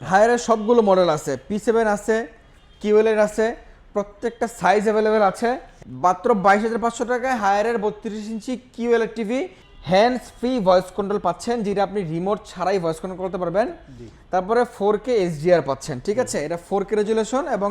হায়ারের সবগুলো মডেল আছে P seven আছে কিউএলের আছে প্রত্যেকটা সাইজ অ্যাভেলেবেল আছে। মাত্র বাইশ হাজার পাঁচশো টাকায় হায়ারের বত্রিশ inch কিউএলের TV hands free voice control পাচ্ছেন যেটা আপনি রিমোট ছাড়াই ভয়েস কন্ট্রোল করতে পারবেন। তারপরে ফোর কে এইচডিআর পাচ্ছেন ঠিক আছে? এটা ফোর কে রেজুলেশন এবং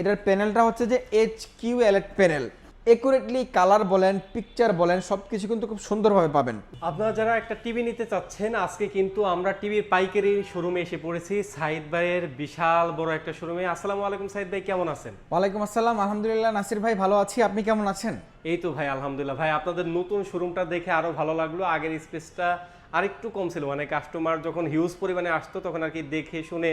এটার প্যানেলটা হচ্ছে যে H Q LED panel accurately colour বলেন পিকচার বলেন সব কিছু কিন্তু খুব সুন্দরভাবে পাবেন। আপনারা যারা একটা টিভি নিতে চাচ্ছেন আজকে কিন্তু আমরা টিভির পাইকারি শোরুমে এসে পড়েছি সাইদ ভাইয়ের বিশাল বড় একটা শোরুমে আসসালামু আলাইকুম সাইদ ভাই কেমন আছেন? ওয়ালাইকুম আসসালাম আলহামদুলিল্লাহ নাসির ভাই ভালো আছি আপনি কেমন আছেন? এই তো ভাই আলহামদুলিল্লাহ। ভাই আপনাদের নতুন শোরুমটা দেখে আরও ভালো লাগল আগের স্পেসটা আরেকটু কম ছিল মানে কাস্টমার যখন হিউজ পরিমাণে আসতো তখন আর কি দেখে শুনে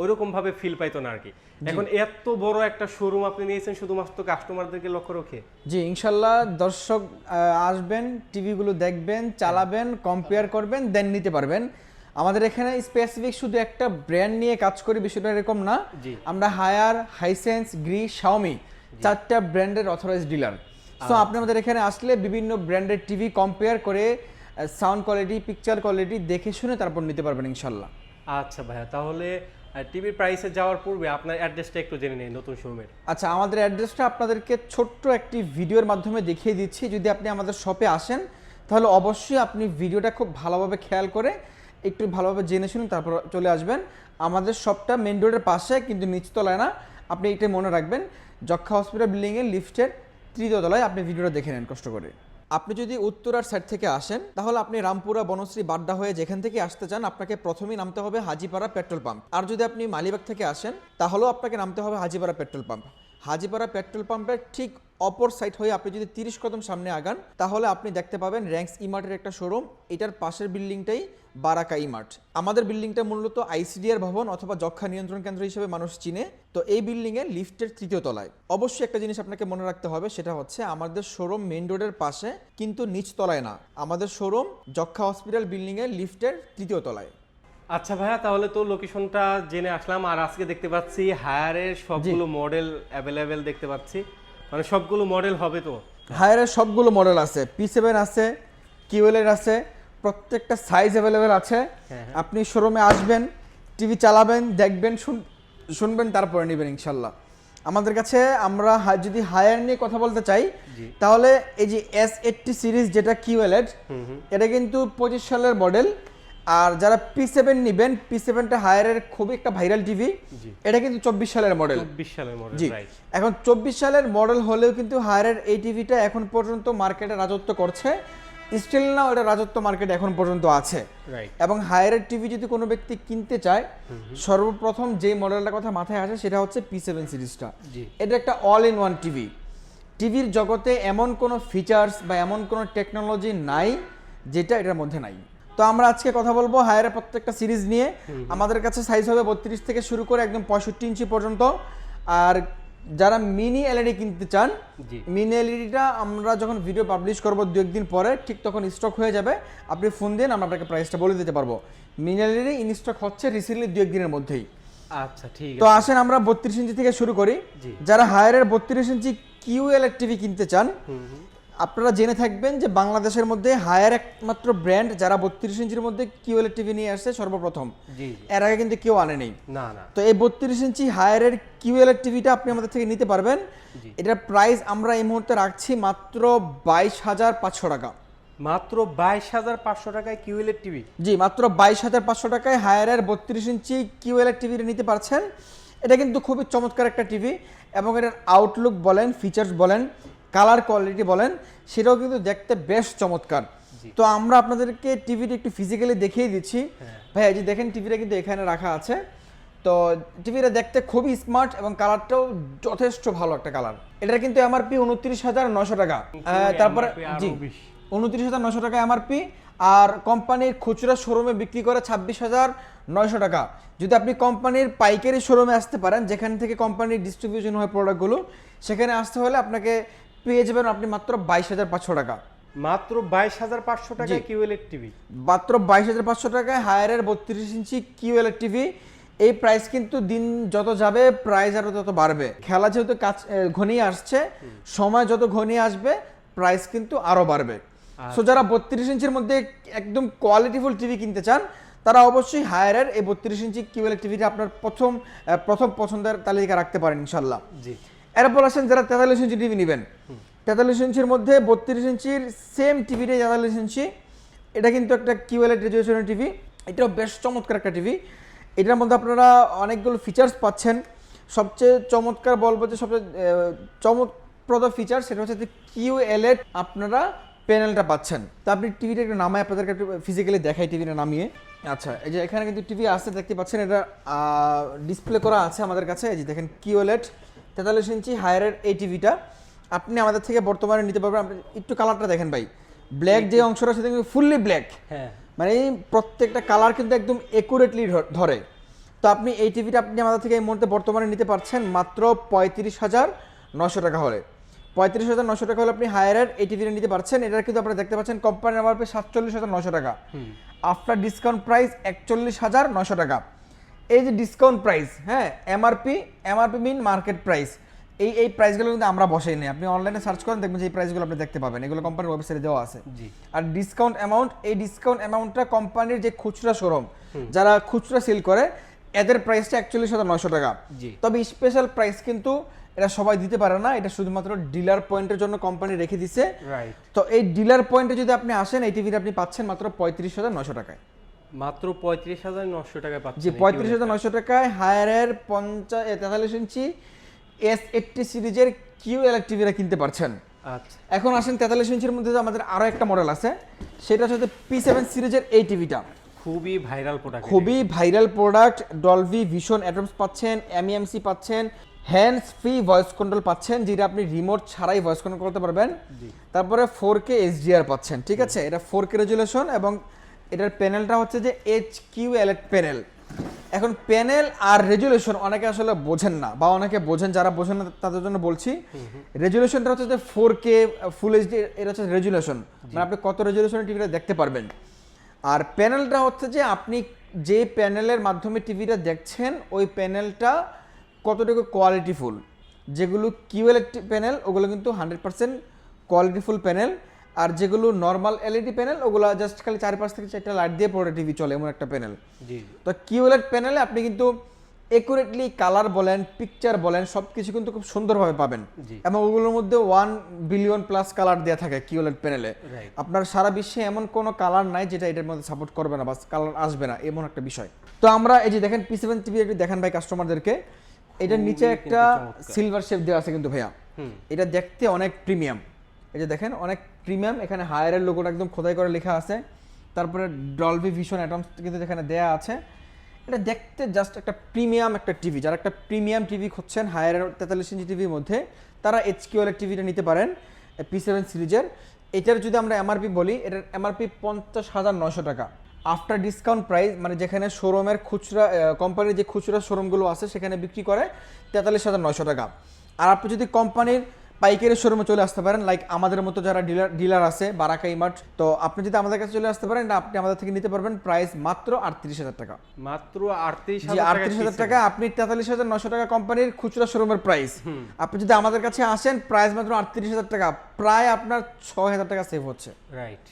ওইরকম ভাবে ফিল পাইতো না আর কি এখন এত বড় একটা শোরুম আপনি নিয়েছেন শুধুমাত্র কাস্টমারদেরকে লক্ষ্য রেখে? জি ইনশাল্লাহ দর্শক আসবেন টিভিগুলো দেখবেন চালাবেন কম্পেয়ার করবেন দেন নিতে পারবেন। আমাদের এখানে স্পেসিফিক শুধু একটা ব্র্যান্ড নিয়ে কাজ করি বিষয়টা এরকম না। আমরা হায়ার হাইসেন্স গ্রি শাওমি চারটা ব্র্যান্ডের অথরাইজ ডিলার সো আপনি আমাদের এখানে আসলে বিভিন্ন ব্র্যান্ডের টিভি কম্পেয়ার করে সাউন্ড কোয়ালিটি পিকচার কোয়ালিটি দেখে শুনে তারপর নিতে পারবেন ইনশাল্লাহ। আচ্ছা ভাইয়া তাহলে টিভির প্রাইসে যাওয়ার পূর্বে আপনার অ্যাড্রেসটা একটু জেনে নেই নতুন শোরুমের আচ্ছা আমাদের অ্যাড্রেসটা আপনাদেরকে ছোট্ট একটি ভিডিওর মাধ্যমে দেখিয়ে দিচ্ছি। যদি আপনি আমাদের শপে আসেন, তাহলে অবশ্যই আপনি ভিডিওটা খুব ভালোভাবে খেয়াল করে একটু ভালোভাবে জেনে শুনুন, তারপর চলে আসবেন। আমাদের শপটা মেন রোডের পাশে, কিন্তু নিচতলায় না। আপনি এটা মনে রাখবেন, যক্ষা হসপিটাল বিল্ডিংয়ের লিফটের তৃতীয় তলায় আপনি ভিডিওটা দেখে নেন, কষ্ট করে। আপনি যদি উত্তরার সাইড থেকে আসেন, তাহলে আপনি রামপুরা, বনশ্রী, বাড্ডা হয়ে যেখান থেকে আসতে চান, আপনাকে প্রথমেই নামতে হবে হাজিপাড়া পেট্রোল পাম্প। আর যদি আপনি মালিবাগ থেকে আসেন, তাহলেও আপনাকে নামতে হবে Hajipara petrol pump. Hajipara petrol পাম্পের ঠিক অপর সাইড হয়ে আপনি যদি তিরিশ কদম সামনে আগান, তাহলে আপনি দেখতে পাবেন র্যাঙ্কস ইমার্টের একটা শোরুম এটার পাশের বিল্ডিংটাই বারাকা ইমার্ট আমাদের বিল্ডিংটা মূলত আইসিডিআর ভবন অথবা যক্ষা নিয়ন্ত্রণ কেন্দ্র হিসেবে মানুষ চিনে। তো এই বিল্ডিংয়ে লিফটের তৃতীয় তলায়। অবশ্যই একটা জিনিস আপনাকে মনে রাখতে হবে সেটা হচ্ছে আমাদের শোরুম মেইন রোডের পাশে কিন্তু নিচ তলায় না। আমাদের শোরুম যক্ষা হসপিটাল বিল্ডিংয়ের লিফটের তৃতীয় তলায়। আচ্ছা ভাইয়া তাহলে তো লোকেশনটা জেনে আসলাম। আর আজকে দেখতে পাচ্ছি হায়ারের সবগুলো মডেল অ্যাভেলেবেল দেখতে পাচ্ছি। মানে সবগুলো মডেল হবে তো? হায়ারের সবগুলো মডেল আছে। পি সেভেন আছে কিউএলের আছে প্রত্যেকটা সাইজ অ্যাভেলেবেল আছে। হ্যাঁ, আপনি শোরুমে আসবেন টিভি চালাবেন দেখবেন শুনবেন তারপরে নেবেন ইনশাল্লাহ। আমাদের কাছে আমরা যদি হায়ার নিয়ে কথা বলতে চাই তাহলে এই যে এস এইটটি সিরিজ যেটা কিউএলএড হুম হুম। এটা কিন্তু পঁচিশ সালের মডেল আর যারা পি সেভেন নেবেন পি সেভেনটা হায়ারের খুবই একটা ভাইরাল টিভি এটা কিন্তু চব্বিশ সালের মডেল চব্বিশ সালের মডেল জি। এখন চব্বিশ সালের মডেল হলেও কিন্তু হায়ারের এই টিভিটা এখন পর্যন্ত মার্কেটে রাজত্ব করছে। স্টিল না ওটা রাজত্ব মার্কেটে এখন পর্যন্ত আছে। এবং হায়ারের টিভি যদি কোনো ব্যক্তি কিনতে চায় সর্বপ্রথম যে মডেলটার কথা মাথায় আসে সেটা হচ্ছে পি সেভেন সিরিজটা এটা একটা অল ইন ওয়ান টিভি টিভির জগতে এমন কোনো ফিচার্স বা এমন কোনো টেকনোলজি নাই যেটা এটার মধ্যে নাই। তো আমরা আজকে কথা বলব হায়ারের প্রত্যেকটা সিরিজ নিয়ে। আমাদের কাছে সাইজ হবে বত্রিশ থেকে শুরু করে একদম পঁয়ষট্টি ইঞ্চি পর্যন্ত। আর যারা মিনি এলইডি কিনতে চান মিনি এলইডিটা আমরা যখন ভিডিও পাবলিশ করব দু একদিন পরে ঠিক তখন স্টক হয়ে যাবে। আপনি ফোন দিন আমরা আপনাকে প্রাইসটা বলে দিতে পারব। মিনি এলইডি ইন স্টক হচ্ছে রিসেন্টলি দু একদিনের মধ্যেই। আচ্ছা ঠিক তো আসেন আমরা বত্রিশ ইঞ্চি থেকে শুরু করি। যারা হায়ারের বত্রিশ ইঞ্চি কিউ কিউএল টিভি কিনতে চান আপনারা জেনে থাকবেন যে বাংলাদেশের মধ্যে হায়ার একমাত্র ব্র্যান্ড যারা বত্রিশ ইঞ্চির মধ্যে কিউএল টিভি নিয়ে আসছে সর্বপ্রথম। এর আগে কিন্তু কেউ আনে নেই না না। তো এই বত্রিশ ইঞ্চি হায়ারের কিউএল টিভিটা আপনি আমাদের থেকে নিতে পারবেন। এটার প্রাইস আমরা এই মুহূর্তে রাখছি মাত্র বাইশ হাজার পাঁচশো টাকা। মাত্র বাইশ হাজার পাঁচশো টাকায় কিউএলের টিভি জি মাত্র বাইশ হাজার পাঁচশো টাকায় হায়ারের বত্রিশ ইঞ্চি কিউএল টিভি নিতে পারছেন। এটা কিন্তু খুবই চমৎকার একটা টিভি এবং এটার আউটলুক বলেন ফিচার্স বলেন কালার কোয়ালিটি বলেন সেটাও কিন্তু দেখতে বেশ চমৎকার। তো আমরা আপনাদেরকে টিভিটা একটু ফিজিক্যালি দেখিয়ে দিচ্ছি। হ্যাঁ। এই যে দেখেন টিভিটা কিন্তু এখানে রাখা আছে। তো টিভিটা দেখতে খুবই স্মার্ট এবং কালারটাও যথেষ্ট ভালো একটা কালার। এটা কিন্তু এমআরপি উনত্রিশ হাজার নশো টাকা। তারপরে জি। উনত্রিশ হাজার নশো টাকা এমআরপি আর কোম্পানির খুচরা শোরুমে বিক্রি করে ছাব্বিশ হাজার নয়শো টাকা। যদি আপনি কোম্পানির পাইকারি শোরুমে আসতে পারেন যেখান থেকে কোম্পানির ডিস্ট্রিবিউশন হয় প্রোডাক্টগুলো সেখানে আসতে হলে আপনাকে পেয়ে যাবেন আপনি মাত্র বাইশ হাজার পাঁচশো টাকা। মাত্র বাইশ হাজার পাঁচশো টাকায় কিউএলের টিভি মাত্র বাইশ হাজার পাঁচশো টাকায় হায়ারের বত্রিশ ইঞ্চি কিউএল টিভি এই প্রাইস কিন্তু দিন যত যাবে প্রাইস আরও তত বাড়বে। খেলা যেহেতু কাছ ঘনিয়ে আসছে সময় যত ঘনিয়ে আসবে প্রাইস কিন্তু আরও বাড়বে। সো যারা বত্রিশ ইঞ্চির মধ্যে একদম কোয়ালিটিফুল টিভি কিনতে চান তারা অবশ্যই হায়ারের এই বত্রিশ ইঞ্চি কিউএল টিভিটা আপনার প্রথম প্রথম পছন্দের তালিকা রাখতে পারেন ইনশাল্লাহ জি। এরপর আসেন যারা তেতাল্লিশ ইঞ্চি টিভি নেবেন। তেতাল্লিশ ইঞ্চির মধ্যে বত্রিশ ইঞ্চির সেম টিভিটাই তেতাল্লিশ ইঞ্চি। এটা কিন্তু একটা কিউএলএড রেজুলেশনের টিভি এটাও বেশ চমৎকার একটা টিভি এটার মধ্যে আপনারা অনেকগুলো ফিচার্স পাচ্ছেন। সবচেয়ে চমৎকার বলব যে সবচেয়ে আহ, চমকপ্রদ ফিচার সেটা হচ্ছে যে কিউএলএড আপনারা প্যানেলটা পাচ্ছেন। তো আপনি টিভিটা একটু নামায় আপনাদেরকে একটু ফিজিক্যালি দেখাই টিভিটা নামিয়ে। আচ্ছা এই যে এখানে কিন্তু টিভি আসতে দেখতে পাচ্ছেন এটা ডিসপ্লে করা আছে আমাদের কাছে। এই যে দেখেন কিউএলএড তেতাল্লিশ ইঞ্চি হায়ারের এই টিভিটা আপনি আমাদের থেকে বর্তমানে নিতে পারবেন। আপনি একটু কালারটা দেখেন ভাই। ব্ল্যাক যে অংশটা সেটা কিন্তু ফুললি ব্ল্যাক হ্যাঁ। মানে প্রত্যেকটা কালার কিন্তু একদম একুরেটলি ধরে। তো আপনি এই টিভিটা আপনি আমাদের থেকে এই মুহূর্তে বর্তমানে নিতে পারছেন মাত্র পঁয়ত্রিশ হাজার নশো টাকা হলে। পঁয়ত্রিশ হাজার নশো টাকা হলে আপনি হায়ারের এই টিভিটা নিতে পারছেন। এটা কিন্তু আপনারা দেখতে পাচ্ছেন কোম্পানির আমার সাতচল্লিশ হাজার নশো টাকা। আফটার ডিসকাউন্ট প্রাইস একচল্লিশ হাজার নশো টাকা। এই যে ডিসকাউন্ট প্রাইস হ্যাঁ MRP MRP mean market price এই এই প্রাইসগুলো কিন্তু আমরা বসাই নেই। আপনি অনলাইনে সার্চ করেন দেখবেন যে এই প্রাইসগুলো আপনি দেখতে পাবেন। এগুলো কোম্পানির ওয়েবসাইটে দেওয়া আছে। আর ডিসকাউন্ট অ্যামাউন্ট এই ডিসকাউন্ট অ্যামাউন্টটা কোম্পানির যে খুচরা শোরুম যারা খুচরা সেল করে এদের প্রাইসটা একচল্লিশ হাজার নয়শো টাকা। তবে স্পেশাল প্রাইস কিন্তু এটা সবাই দিতে পারে না। এটা শুধুমাত্র ডিলার পয়েন্টের জন্য কোম্পানি রেখে দিছে। তো এই ডিলার পয়েন্টে যদি আপনি আসেন এই টিভিটা আপনি পাচ্ছেন মাত্র পঁয়ত্রিশ হাজার নশো টাকায়। মাত্র পঁয়ত্রিশ হাজার নশো টাকায় পাচ্ছেন জি পঁয়ত্রিশ হাজার নশো টাকায় হায়ারের পঞ্চাশ তেতাল্লিশ ইঞ্চি এস এইটটি সিরিজের কিউ টিভিটা কিনতে পারছেন। আচ্ছা। এখন আসেন তেতাল্লিশ ইঞ্চির মধ্যে আমাদের আরও একটা মডেল আছে সেটা হচ্ছে পি সেভেন সিরিজের এই টিভিটা। খুবই ভাইরাল প্রোডাক্ট খুবই viral product Dolby vision Atmos পাচ্ছেন এমইএমসি পাচ্ছেন হ্যান্ডস ফ্রি ভয়েস কন্ট্রোল পাচ্ছেন যেটা আপনি রিমোট ছাড়াই ভয়েস কন্ট্রোল করতে পারবেন। তারপরে ফোর কে এইচডিআর পাচ্ছেন ঠিক আছে? এটা ফোর কে রেজুলেশন এবং এটার প্যানেলটা হচ্ছে যে এইচ কিউ এলএড প্যানেল। এখন প্যানেল আর রেজুলেশন অনেকে আসলে বোঝেন না বা অনেকে বোঝেন যারা বোঝেন না তাদের জন্য বলছি। রেজুলেশনটা হচ্ছে যে ফোর কে ফুল এইচডি এটা হচ্ছে রেজুলেশন। মানে আপনি কত রেজুলেশনের টিভিটা দেখতে পারবেন। আর প্যানেলটা হচ্ছে যে আপনি যে প্যানেলের মাধ্যমে টিভিটা দেখছেন ওই প্যানেলটা কতটুকু কোয়ালিটিফুল যেগুলো কিউএল প্যানেল ওগুলো কিন্তু হান্ড্রেড পার্সেন্ট কোয়ালিটিফুল প্যানেল। আর যেগুলো নর্মাল এলইডি প্যানেল ওগুলো জাস্ট খালি চার পাঁচ থেকে চারটা লাইট দিয়ে পড়ে টিভি চলে এমন একটা প্যানেল তো কিউএলএড প্যানেলে আপনি কিন্তু একুরেটলি কালার বলেন পিকচার বলেন সব কিছু কিন্তু খুব সুন্দরভাবে পাবেন। এবং ওগুলোর মধ্যে ওয়ান বিলিয়ন প্লাস কালার দেওয়া থাকে কিউএলএড প্যানেলে আপনার সারা বিশ্বে এমন কোনো কালার নাই যেটা এটার মধ্যে সাপোর্ট করবে না বা কালার আসবে না এমন একটা বিষয়। তো আমরা এই যে দেখেন পি সেভেন টিভি একটু দেখেন ভাই কাস্টমারদেরকে এটার নিচে একটা সিলভার শেপ দেওয়া আছে কিন্তু ভাইয়া। এটা দেখতে অনেক প্রিমিয়াম এই যে দেখেন, অনেক প্রিমিয়াম এখানে হায়ারের লোগোটা একদম খোদাই করে লেখা আছে। তারপরে ডলভি ভিশন অ্যাটমস কিন্তু এখানে দেয়া আছে। এটা দেখতে জাস্ট একটা প্রিমিয়াম একটা টিভি যারা একটা প্রিমিয়াম টিভি খুঁজছেন হায়ারের তেতাল্লিশ ইঞ্চি টিভির মধ্যে, তারা এইচ কিউএল টিভিটা নিতে পারেন পি সেভেন সিরিজের। এটার যদি আমরা এমআরপি বলি, এটার এমআরপি পঞ্চাশ হাজার নশো টাকা। আফটার ডিসকাউন্ট প্রাইস মানে যেখানে শোরুমের খুচরা কোম্পানির যে খুচরা শোরুমগুলো আছে, সেখানে বিক্রি করে তেতাল্লিশ হাজার নশো টাকা। আর আপনি যদি কোম্পানির পাইকারি শোরুমে চলে আসতে পারেন। লাইক আমাদের মতো যারা ডিলার ডিলার আছে বারাকা ইমার্ট তো আপনি যদি আমাদের কাছে চলে আসতে পারেন আপনি আমাদের থেকে নিতে পারবেন প্রাইস মাত্র আটত্রিশ হাজার টাকা। মাত্র আটত্রিশ আটত্রিশ হাজার টাকা আপনি তেতাল্লিশ হাজার নশো টাকা কোম্পানির খুচরা শোরুমের প্রাইস আপনি যদি আমাদের কাছে আসেন প্রাইস মাত্র আটত্রিশ হাজার টাকা প্রায় আপনার ছয় হাজার টাকা সেভ হচ্ছে। রাইট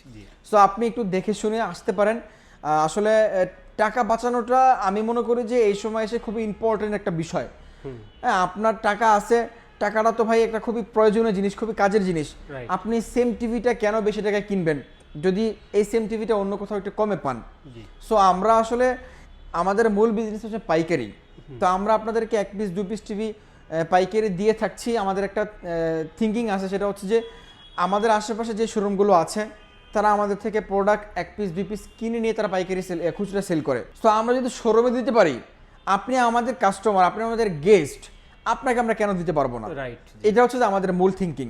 সো আপনি একটু দেখে শুনে আসতে পারেন। আসলে টাকা বাঁচানোটা আমি মনে করি যে এই সময় এসে খুবই ইম্পর্টেন্ট একটা বিষয়। হ্যাঁ আপনার টাকা আছে টাকাটা তো ভাই একটা খুবই প্রয়োজনীয় জিনিস খুবই কাজের জিনিস। আপনি সেম টিভিটা কেন বেশি টাকায় কিনবেন? যদি এই সেম টিভিটা অন্য কোথাও একটু কমে পান। সো আমরা আসলে আমাদের মূল বিজনেস হচ্ছে পাইকারি। তো আমরা আপনাদেরকে এক পিস দু পিস টিভি পাইকারি দিয়ে থাকছি। আমাদের একটা থিঙ্কিং আছে সেটা হচ্ছে যে আমাদের আশেপাশে যে শোরুমগুলো আছে তারা আমাদের থেকে প্রোডাক্ট এক পিস দুই পিস কিনে নিয়ে তারা পাইকারি সেল খুচরা সেল করে। তো আমরা যদি শোরুমে দিতে পারি আপনি আমাদের কাস্টমার আপনি আমাদের গেস্ট আপনাকে আমরা কেন দিতে পারব না? রাইট এটা হচ্ছে যে আমাদের মূল থিঙ্কিং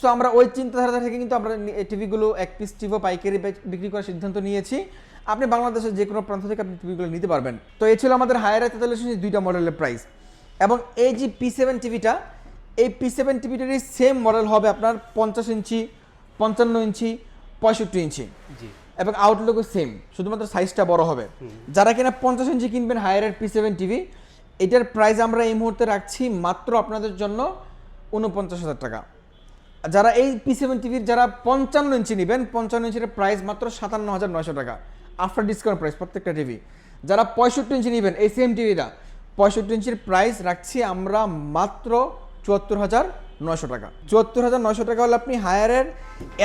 সো আমরা ওই চিন্তাধারা থেকে কিন্তু আমরা এই টিভিগুলো এক পিস টিভিও পাইকারি বিক্রি করার সিদ্ধান্ত নিয়েছি। আপনি বাংলাদেশের যে কোনো প্রান্ত থেকে আপনি টিভিগুলো নিতে পারবেন। তো এই ছিল আমাদের হায়ার তেতাল্লিশ ইঞ্চি দুইটা মডেলের প্রাইস এবং এই যে পি সেভেন টিভিটা এই পি সেভেন টিভিটারই সেম মডেল হবে আপনার পঞ্চাশ ইঞ্চি পঞ্চান্ন ইঞ্চি পঁয়ষট্টি ইঞ্চি। এবং আউটলুকও সেম শুধুমাত্র সাইজটা বড় হবে। যারা কিনা পঞ্চাশ ইঞ্চি কিনবেন হায়ারের পি সেভেন টিভি এটার প্রাইস আমরা এই মুহূর্তে রাখছি মাত্র আপনাদের জন্য উনপঞ্চাশ হাজার টাকা। যারা এই পি সেভেন টিভির যারা পঞ্চান্ন ইঞ্চি নেবেন, পঞ্চান্ন ইঞ্চির প্রাইস মাত্র সাতান্ন হাজার নয়শো টাকা। আফটার ডিসকাউন্ট প্রাইস প্রত্যেকটা টিভি যারা পঁয়ষট্টি ইঞ্চি নেবেন, এই সেম টিভিটা পঁয়ষট্টি ইঞ্চির প্রাইস রাখছি আমরা মাত্র চুয়াত্তর হাজার নয়শো টাকা। চুয়াত্তর হাজার নয়শো টাকা হলে আপনি হায়ারের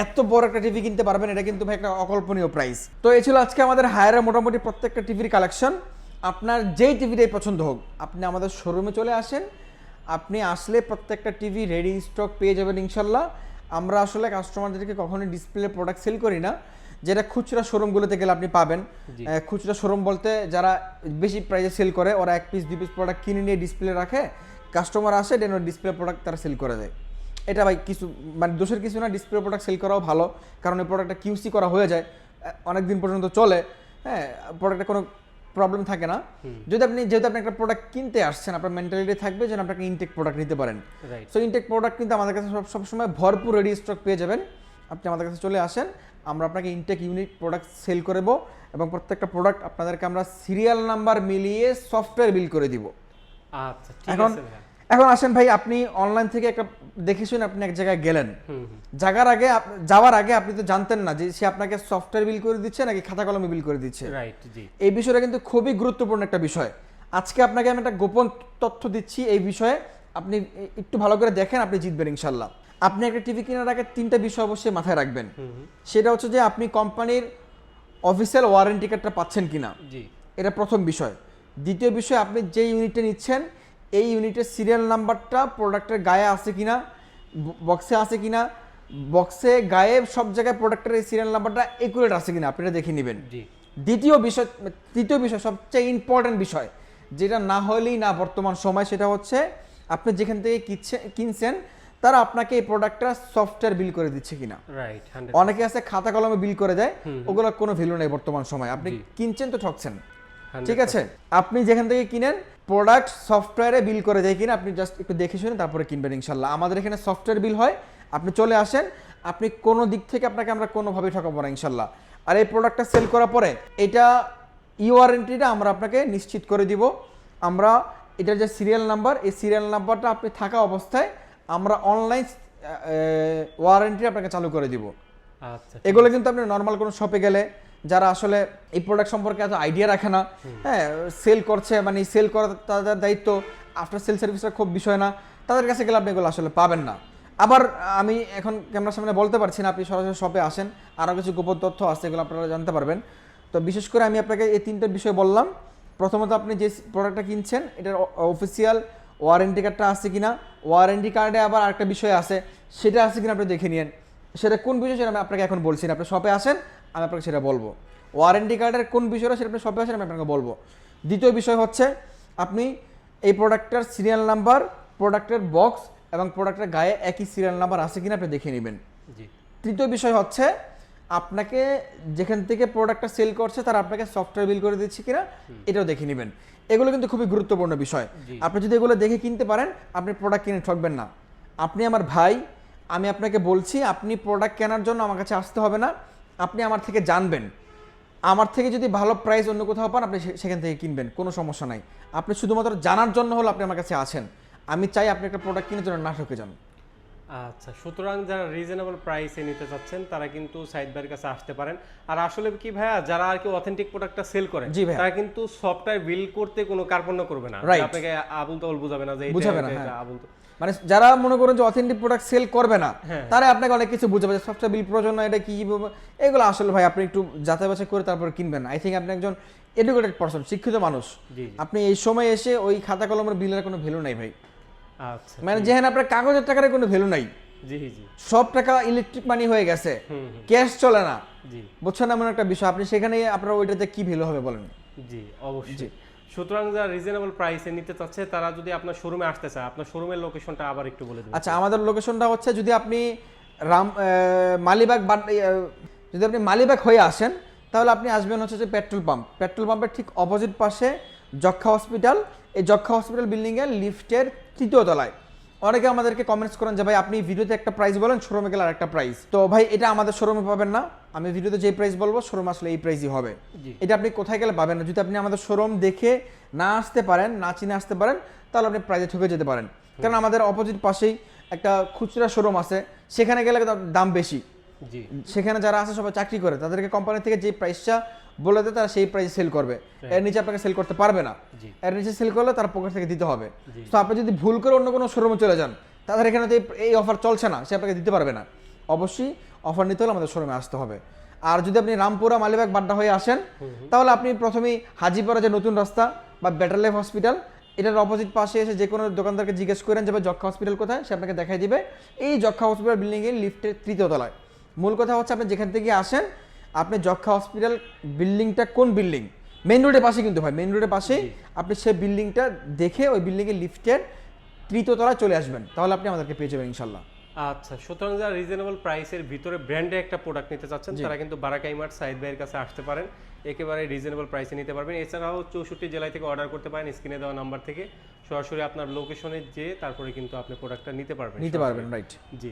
এত বড় একটা টিভি কিনতে পারবেন, এটা কিন্তু ভাই একটা অকল্পনীয় প্রাইস তো এই ছিল আজকে আমাদের হায়ারের মোটামুটি প্রত্যেকটা টিভির কালেকশন আপনার যেই টিভিটাই পছন্দ হোক আপনি আমাদের শোরুমে চলে আসেন আপনি আসলে প্রত্যেকটা টিভি রেডি স্টক পেয়ে যাবেন ইনশাল্লাহ। আমরা আসলে কাস্টমারদেরকে কখনোই ডিসপ্লে প্রোডাক্ট সেল করি না যেটা খুচরা শোরুমগুলোতে গেলে আপনি পাবেন। খুচরা শোরুম বলতে যারা বেশি প্রাইসে সেল করে ওরা এক পিস দুই পিস প্রোডাক্ট কিনে নিয়ে ডিসপ্লে রাখে। কাস্টমার আসে দেন ডিসপ্লে প্রোডাক্ট তারা সেল করে দেয়। এটা ভাই কিছু মানে দোষের কিছু না ডিসপ্লে প্রোডাক্ট সেল করাও ভালো কারণ এই প্রোডাক্টটা কিউসি করা হয়ে যায় অনেক দিন পর্যন্ত চলে। হ্যাঁ প্রোডাক্টে কোনো প্রবলেম থাকে না। যদি আপনি যেহেতু আপনি একটা প্রোডাক্ট কিনতে আসছেন আপনার মেন্টালিটি থাকবে যেন আপনাকে ইনটেক প্রোডাক্ট নিতে পারেন। সো ইনটেক প্রোডাক্ট কিন্তু আমাদের কাছে সব সবসময় ভরপুর রেডি স্টক পেয়ে যাবেন। আপনি আমাদের কাছে চলে আসেন আমরা আপনাকে ইনটেক ইউনিট প্রোডাক্ট সেল করব এবং প্রত্যেকটা প্রোডাক্ট আপনাদেরকে আমরা সিরিয়াল নাম্বার মিলিয়ে সফটওয়্যার বিল করে দিব। আচ্ছা ঠিক এখন এখন আসেন ভাই আপনি অনলাইন থেকে একটা দেখে শুনে আপনি এক জায়গায় গেলেন। জায়গার আগে যাওয়ার আগে আপনি তো জানতেন না যে সে আপনাকে সফটওয়্যার বিল করে দিচ্ছে নাকি খাতা কলমে বিল করে দিচ্ছে। রাইট জি। এই বিষয়টা কিন্তু খুবই গুরুত্বপূর্ণ একটা বিষয়। আজকে আপনাকে আমি একটা গোপন তথ্য দিচ্ছি এই বিষয়ে আপনি একটু ভালো করে দেখেন আপনি জিতবেন ইনশাল্লাহ। আপনি একটা টিভি কেনার আগে তিনটা বিষয় অবশ্যই মাথায় রাখবেন। সেটা হচ্ছে যে আপনি কোম্পানির অফিসিয়াল ওয়ারেন্টি কার্ডটা পাচ্ছেন কিনা। জি। এটা প্রথম বিষয়। দ্বিতীয় বিষয় আপনি যে ইউনিটটা নিচ্ছেন এই ইউনিটের সিরিয়াল নাম্বারটা প্রোডাক্টের গায়ে আছে কিনা বক্সে আছে কিনা বক্সে গায়ে সব জায়গায় প্রোডাক্টের এই সিরিয়াল নাম্বারটা একুরেট আছে কিনা আপনি দেখে নেবেন। দ্বিতীয় বিষয় তৃতীয় বিষয় সবচেয়ে ইম্পর্ট্যান্ট বিষয় যেটা না হলেই না বর্তমান সময় সেটা হচ্ছে আপনি যেখান থেকে কিনছে- কিনছেন তারা আপনাকে এই প্রোডাক্টটা সফটওয়্যার বিল করে দিচ্ছে কিনা। রাইট অনেকে আছে খাতা কলমে বিল করে দেয় ওগুলো কোনো ভ্যালু নেই বর্তমান সময়। আপনি কিনছেন তো ঠকছেন। ঠিক আছে? আপনি যেখান থেকে কিনেন প্রোডাক্ট সফটওয়্যারে বিল করে দেয় কিনা আপনি জাস্ট একটু দেখে শুনে তারপরে কিনবেন ইনশাল্লাহ। আমাদের এখানে সফটওয়্যার বিল হয় আপনি চলে আসেন আপনি কোনো দিক থেকে আপনাকে আমরা কোনোভাবেই ঠকাবো না ইনশাল্লাহ। আর এই প্রোডাক্টটা সেল করার পরে এটা ই ওয়ারেন্টিটা আমরা আপনাকে নিশ্চিত করে দিব। আমরা এটার যে সিরিয়াল নাম্বার এই সিরিয়াল নাম্বারটা আপনি থাকা অবস্থায় আমরা অনলাইন ওয়ারেন্টি আপনাকে চালু করে দিব। আচ্ছা এগুলো কিন্তু আপনি নর্মাল কোনো শপে গেলে যারা আসলে এই প্রোডাক্ট সম্পর্কে এত আইডিয়া রাখে না হ্যাঁ সেল করছে মানে সেল করা তাদের দায়িত্ব আফটার সেল সার্ভিসটা খুব বিষয় না, তাদের কাছে গেলে আপনি এগুলো আসলে পাবেন না। আবার আমি এখন ক্যামেরার সামনে বলতে পারছি না, আপনি সরাসরি শপে আসেন, আরও কিছু গোপন তথ্য আছে এগুলো আপনারা জানতে পারবেন। তো বিশেষ করে আমি আপনাকে এই তিনটা বিষয় বললাম। প্রথমত আপনি যে প্রোডাক্টটা কিনছেন, এটার অফিসিয়াল ওয়ারেন্টি কার্ডটা আছে কিনা ওয়ারেন্টি কার্ডে আবার আরেকটা বিষয় আছে, সেটা আছে কিনা আপনি দেখে নিন সেটা কোন বিষয় সেটা আমি আপনাকে এখন বলছি না। আপনি শপে আসেন আমি আপনাকে সেটা বলব। ওয়ারেন্টি কার্ডের কোন বিষয়টা সেটা আপনি শপে আসেন আমি আপনাকে বলব। দ্বিতীয় বিষয় হচ্ছে আপনি এই প্রোডাক্টটার সিরিয়াল নাম্বার প্রোডাক্টের বক্স এবং প্রোডাক্টের গায়ে একই সিরিয়াল নাম্বার আছে কিনা আপনি দেখে নেবেন। তৃতীয় বিষয় হচ্ছে আপনাকে যেখান থেকে প্রোডাক্টটা সেল করছে তারা আপনাকে সফটওয়্যার বিল করে দিচ্ছে কিনা এটাও দেখে নেবেন। এগুলো কিন্তু খুবই গুরুত্বপূর্ণ বিষয়। আপনি যদি এগুলো দেখে কিনতে পারেন আপনি প্রোডাক্ট কিনে ঠকবেন না। আপনি আমার ভাই আমি আপনাকে বলছি আপনি প্রোডাক্ট কেনার জন্য আমার কাছে আসতে হবে না। আপনি আমার থেকে জানবেন। আমার থেকে যদি ভালো প্রাইস অন্য কোথাও পান আপনি সেখান থেকে কিনবেন কোনো সমস্যা নাই। আপনি শুধুমাত্র জানার জন্য হলো আপনি আমার কাছে আছেন। আমি চাই আপনি একটা প্রোডাক্ট কিনে জন্য না ঠকে যান। আচ্ছা সুতরাং যারা রিজনেবল প্রাইসে নিতে চাচ্ছেন তারা কিন্তু সাইড বাইয়ের কাছে আসতে পারেন। আর আসলে কি ভাইয়া যারা আর কি অথেন্টিক প্রোডাক্টটা সেল করে জি ভাইয়া। তারা কিন্তু সফটওয়্যার বিল করতে কোনো কার্পণ্য করবে না। আপনাকে আবুল তাবুল বুঝাবে না যে এটা- বুঝাবে না, হ্যাঁ। আবুল তাবুল। মানে যারা মনে করেন যে অথেন্টিক প্রোডাক্ট সেল করবে না হ্যাঁ। তারা আপনাকে অনেক কিছু বুঝাবে যে সফটওয়্যার বিল প্রয়োজন না এটা কি এগুলো আসলে ভাই আপনি একটু যাচাই বাছাই করে তারপর কিনবেন আই থিঙ্ক আপনি একজন এডুকেটেড পারসন শিক্ষিত মানুষ। আপনি এই সময় এসে ওই খাতা কলমের বিলের কোনো ভ্যালু নাই ভাই। আচ্ছা মানে যেহেন আপনার কাগজের টাকার কোনো ভ্যালু নাই। সব টাকা ইলেকট্রিক মানি হয়ে গেছে। ক্যাশ চলে না। বুঝছেন এমন একটা বিষয় আপনি সেখানে আপনার ওইটাতে কি ভ্যালু হবে বলেন? জি অবশ্যই। সুতরাং যারা রিজনেবল প্রাইসে নিতে চাচ্ছে, তারা যদি আপনার শোরুমে আসতে চায়, আপনার শোরুমের লোকেশনটা আবার একটু বলে দেবেন। আচ্ছা আমাদের লোকেশনটা হচ্ছে যদি আপনি রাম মালিবাগ যদি আপনি মালিবাগ হয়ে আসেন, তাহলে আপনি আসবেন হচ্ছে যে পেট্রোল পাম্প। পেট্রোল পাম্পের ঠিক অপোজিট পাশে যক্ষা হসপিটাল এই যক্ষা হসপিটাল বিল্ডিংয়ের লিফটের তৃতীয় তলায়। অনেকে আমাদেরকে কমেন্টস করেন যে ভাই আপনি ভিডিওতে একটা প্রাইস বলেন শোরুমে গেলে আরেকটা প্রাইস তো ভাই এটা আমাদের শোরুমে পাবেন না। আমি ভিডিওতে যে প্রাইস বলব শোরুম আসলে এই প্রাইসই হবে। এটা আপনি কোথায় গেলে পাবেন না? যদি আপনি আমাদের শোরুম দেখে না আসতে পারেন না চিনে আসতে পারেন তাহলে আপনি প্রাইজে ঠকে যেতে পারেন। কারণ আমাদের অপোজিট পাশেই একটা খুচরা শোরুম আছে। সেখানে গেলে দাম বেশি। সেখানে যারা আছে সবাই চাকরি করে তাদেরকে কোম্পানি থেকে যে প্রাইসটা বলে দেয় তারা সেই প্রাইসে সেল করবে। এর নিচে আপনাকে সেল করতে পারবে না। এর নিচে সেল করলে তার পকেট থেকে দিতে হবে। তো আপনি যদি ভুল করে অন্য কোনো শোরুমে চলে যান তাদের এখানে তো এই- এই অফার চলছে না সে আপনাকে দিতে পারবে না। অবশ্যই অফার নিতে হলে আমাদের শোরুমে আসতে হবে। আর যদি আপনি রামপুরা মালিবাগ বাড্ডা হয়ে আসেন তাহলে আপনি প্রথমেই হাজিপাড়া যে নতুন রাস্তা বা বেটার লাইফ হসপিটাল এটার অপোজিট পাশে এসে যে কোনো দোকানদারকে জিজ্ঞেস করেন যে যক্ষা হসপিটাল কোথায়? সে আপনাকে দেখাই দিবে। এই যক্ষা হসপিটাল বিল্ডিংয়ের লিফটের তৃতীয় তলায়। মূল কথা হচ্ছে আপনি যেখান থেকে আসেন আপনি যক্ষা হসপিটাল বিল্ডিংটা কোন বিল্ডিং মেইন রোডের পাশে কিন্তু ভাই মেইন রোডের পাশেই আপনি সেই বিল্ডিংটা দেখে ওই বিল্ডিংয়ের লিফটের তৃতীয় তলায় চলে আসবেন। তাহলে আপনি আমাদেরকে পেয়ে যাবেন ইনশাল্লাহ আচ্ছা সুতরাং যারা রিজনেবল প্রাইসের ভিতরে ব্র্যান্ডে একটা প্রোডাক্ট নিতে চাচ্ছেন তারা কিন্তু বারাকাইমার সাইদ ভাইয়ের কাছে আসতে পারেন। একেবারে রিজনেবল প্রাইসে নিতে পারবেন। এছাড়াও চৌষট্টি জেলায় থেকে অর্ডার করতে পারেন স্ক্রিনে দেওয়া নাম্বার থেকে। সরাসরি আপনার লোকেশনে যেয়ে তারপরে কিন্তু আপনি প্রোডাক্টটা নিতে পারবেন। নিতে পারবেন রাইট জি।